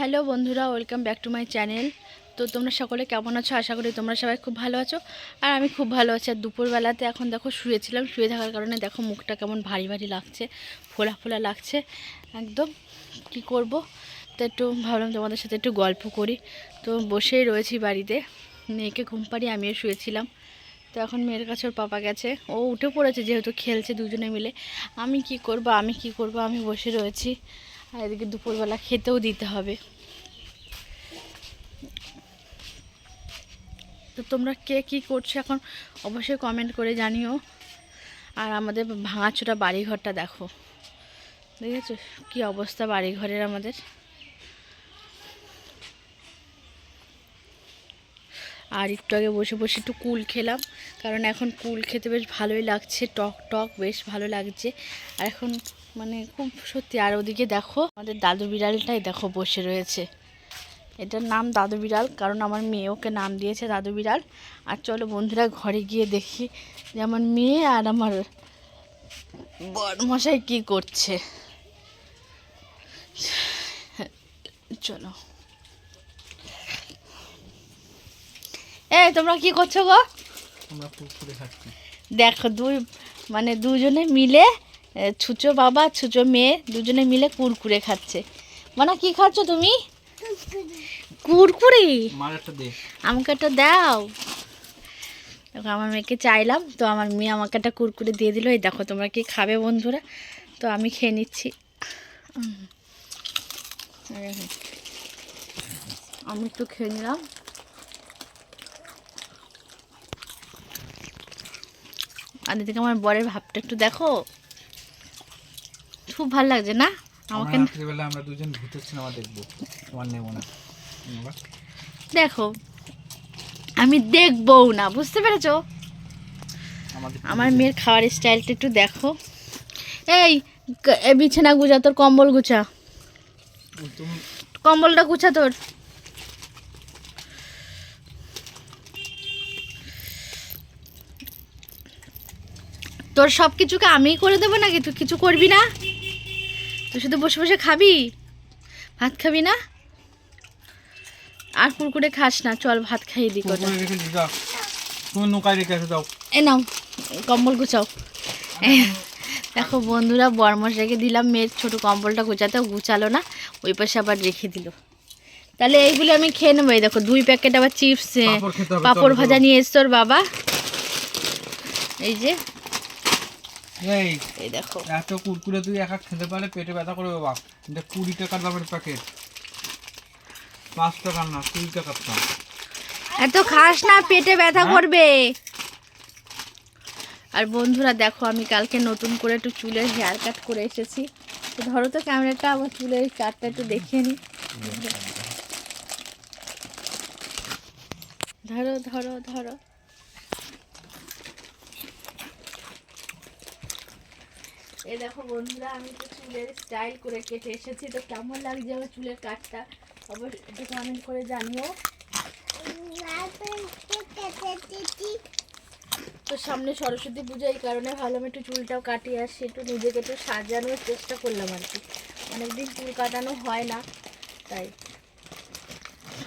Hello বন্ধুরা, welcome back to my channel. তো তোমরা সকলে কেমন আছো? আশা করি তোমরা সবাই খুব ভালো আছো। আর আমি খুব ভালো আছি। আর দুপুরবেলাতে এখন দেখো শুয়েছিলাম। শুয়ে থাকার কারণে দেখো মুখটা কেমন ভারী ভারী লাগছে, ফোলা ফোলা লাগছে। একদম কি করব? তো একটু ভাবলাম তোমাদের সাথে একটু গল্প করি। তো বসেই রয়েছি বাড়িতে। মেয়েকে ঘুম পাড়িয়ে আমিও শুয়েছিলাম। তো এখন মেয়ের কাছে ওর পাপা গেছে। ও উঠে পড়েছে যেহেতু খেলছে দুজনে মিলে। আমি কি করব? আমি কি করব? আমি বসে রয়েছি। আর এদিকে দুপুরবেলা খেতেও দিতে হবে। তো তোমরা কে কি করছ এখন অবশ্যই কমেন্ট করে জানিও। আর আমাদের ভাঙাচোরা বাড়িঘরটা দেখো। দেখেছ কি অবস্থা বাড়িঘরের আমাদের? আর একটু আগে বসে বসে একটু কুল খেলাম, কারণ এখন কুল খেতে বেশ ভালোই লাগছে, টক টক বেশ ভালো লাগছে। আর এখন মানে খুব সত্যি আর ওদিকে দেখো আমাদের দাদু বিড়ালটাই দেখো বসে রয়েছে। এটার নাম দাদু বিড়াল কারণ আমার মেয়ে ওকে নাম দিয়েছে দাদু বিড়াল। আর চলো বন্ধুরা ঘরে গিয়ে দেখি যে আমার মেয়ে আর আমার বড়মশাই কি করছে। চলো। এই তোমরা কি করছ গো? দেখো দুই মানে দুজনে মিলে এ, ছুচো বাবা ছুচো মেয়ে দুজনে মিলে কুরকুরে খাচ্ছে। মানে কি খাচ্ছ তুমি? কুরকুরে? আমাকে একটা দাও। দেখো আমার মেয়েকে চাইলাম তো আমার মেয়ে আমাকে একটা কুরকুরে দিয়ে দিল। এই দেখো তোমরা কি খাবে বন্ধুরা? তো আমি খেয়ে নিচ্ছি। আমি একটু খেয়ে নিলাম। আর এদিকে আমার বরের ভাবটা একটু দেখো। খুব ভালো লাগছে না? আমাকে রাত্রিবেলা আমরা দুজন ভূতের সিনেমা দেখব তোমার নেব না। দেখো আমি দেখবও না বুঝতে পেরেছ? আমার মেয়ের খাওয়ার স্টাইলটা একটু দেখো। এই বিছানা গুছা তোর কম্বল গুছা। কম্বলটা গুছা তোর। তোর সব কিছুকে আমিই করে দেবো নাকি? তুই কিছু করবি না? তুই শুধু বসে বসে খাবি? ভাত খাবি না? আর কুরকুরে খাস না চল ভাত খাইয়ে কটা। তুমি নৌকায় রেখে এসে এ নাও কম্বল গুছাও। দেখো বন্ধুরা বরমশাইকে দিলাম মেয়ের ছোট কম্বলটা গুছাতে গুছালো না ওই পাশে আবার রেখে দিল। তাহলে এইগুলো আমি খেয়ে নেব এই দেখো দুই প্যাকেট আবার চিপস পাঁপড় ভাজা নিয়ে এসছে ওর বাবা। এই যে এই দেখো। এত কুরকুরে তুই একা খেতে পারলে পেটে ব্যথা করবে বাপ। এটা কুড়ি টাকার দামের প্যাকেট পাঁচ টাকার না কুড়ি টাকার দাম এত খাস না পেটে ব্যথা হ্যাঁ? করবে। আর বন্ধুরা দেখো আমি কালকে নতুন করে একটু চুলের হেয়ার কাট করে এসেছি। তো ধরো তো ক্যামেরাটা আমার চুলের কাটটা একটু দেখিয়ে নিই ধরো ধরো ধরো। এই দেখো বন্ধুরা, আমি তো চুলের স্টাইল করে কেটে এসেছি, তো কেমন লাগছে আমার চুলের কাটটা? অবশ্যই একটু কমেন্ট করে জানিও। তো সামনে সরস্বতী পূজা, এই কারণে ভাবলাম একটু চুলটাও কাটিয়ে আসি, একটু নিজেকে একটু সাজানোর চেষ্টা করলাম আর কি। অনেকদিন চুল কাটানো হয় না, তাই।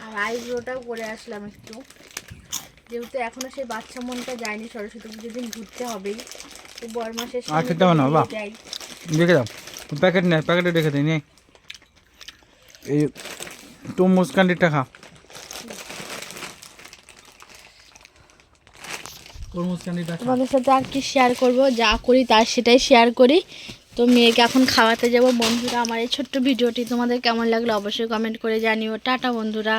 আর আইব্রোটাও করে আসলাম একটু। যেহেতু এখনও সেই বাচ্চা মনটা যায়নি, সরস্বতী পুজোর দিন ঘুরতে হবেই। না। রেখে দাও প্যাকেট প্যাকেটে রেখে দিই নে। এই টাকা। তোমাদের সাথে আর কি শেয়ার করব যা করি তার সেটাই শেয়ার করি। তো মেয়েকে এখন খাওয়াতে যাব। বন্ধুরা আমার এই ছোট্ট ভিডিওটি তোমাদের কেমন লাগল অবশ্যই কমেন্ট করে জানিও। টাটা বন্ধুরা।